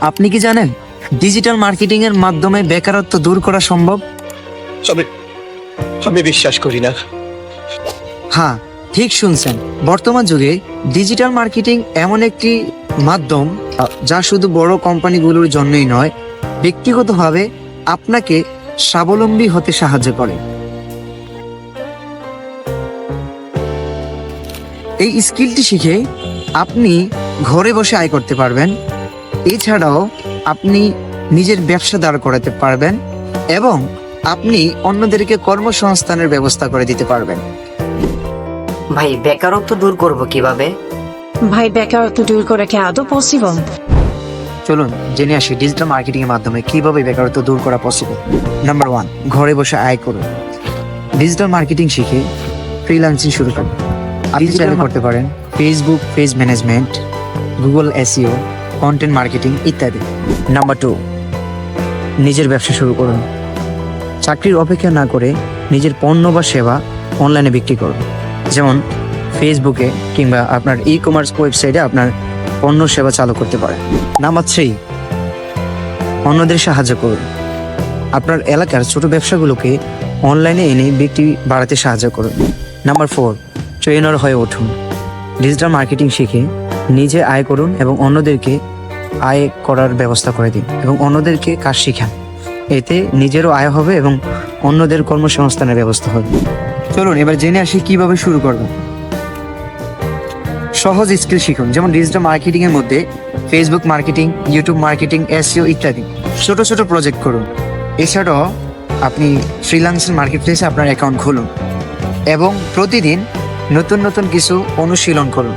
আপনি কি জানেন ডিজিটাল মার্কেটিং এর মাধ্যমে বেকারত্ব দূর করা সম্ভব? আমি আমি বিশ্বাস করি না। হ্যাঁ ঠিক শুনছেন। বর্তমান যুগে ডিজিটাল মার্কেটিং এমন একটি মাধ্যম যা শুধু বড় কোম্পানিগুলোর জন্যই নয় ব্যক্তিগতভাবে আপনাকে স্বাবলম্বী হতে সাহায্য করে। এই স্কিলটি শিখে আপনি ঘরে বসে আয় করতে পারবেন এছাড়াও আপনি নিজের ব্যবসা দাঁড় করাতে পারবেন এবং আপনি অন্যদেরকে কর্মসংস্থানের ব্যবস্থা করে দিতে পারবেন। ভাই বেকারত্ব দূর করব কীভাবে? ভাই বেকারত্ব দূর করা কি আদৌ পসিবল চলুন জেনে আসি ডিজিটাল মার্কেটিং এর মাধ্যমে কীভাবে বেকারত্ব দূর করা পসিবল নাম্বার ওয়ান ঘরে বসে আয় করুন। ডিজিটাল মার্কেটিং শিখে ফ্রিল্যান্সিং শুরু করুন। আপনি চাইলে করতে পারেন Facebook page management Google SEO content marketing ইত্যাদি। নাম্বার টু নিজের ব্যবসা শুরু করুন। চাকরির অপেক্ষা না করে নিজের পণ্য বা সেবা অনলাইনে বিক্রি করুন। যেমন ফেসবুকে কিংবা আপনার ই কমার্স ওয়েবসাইটে আপনার পণ্য সেবা চালু করতে পারেন। নাম্বার থ্রি অন্যদের সাহায্য করুন। আপনার এলাকার ছোট ব্যবসাগুলোকে অনলাইনে এনে বিক্রি বাড়াতে সাহায্য করুন। নাম্বার ফোর ট্রেনার হয়ে উঠুন। ডিজিটাল মার্কেটিং শিখে নিজে আয় করুন এবং অন্যদেরকে আয় করার ব্যবস্থা করে দিন এবং অন্যদেরকে কাজ শিখান। এতে নিজেরও আয় হবে এবং অন্যদের কর্মসংস্থানের ব্যবস্থা হবে। চলুন, এবার জেনে আসি কীভাবে শুরু করব। সহজ স্কিল শিখুন, যেমন ডিজিটাল মার্কেটিং এর মধ্যে Facebook marketing YouTube marketing SEO ইত্যাদি। ছোট ছোট প্রজেক্ট করুন। এছাড়াও আপনি ফ্রিল্যান্সিং মার্কেট প্লেসে আপনার অ্যাকাউন্ট খুলুন এবং প্রতিদিন নতুন নতুন কিছু অনুশীলন করুন।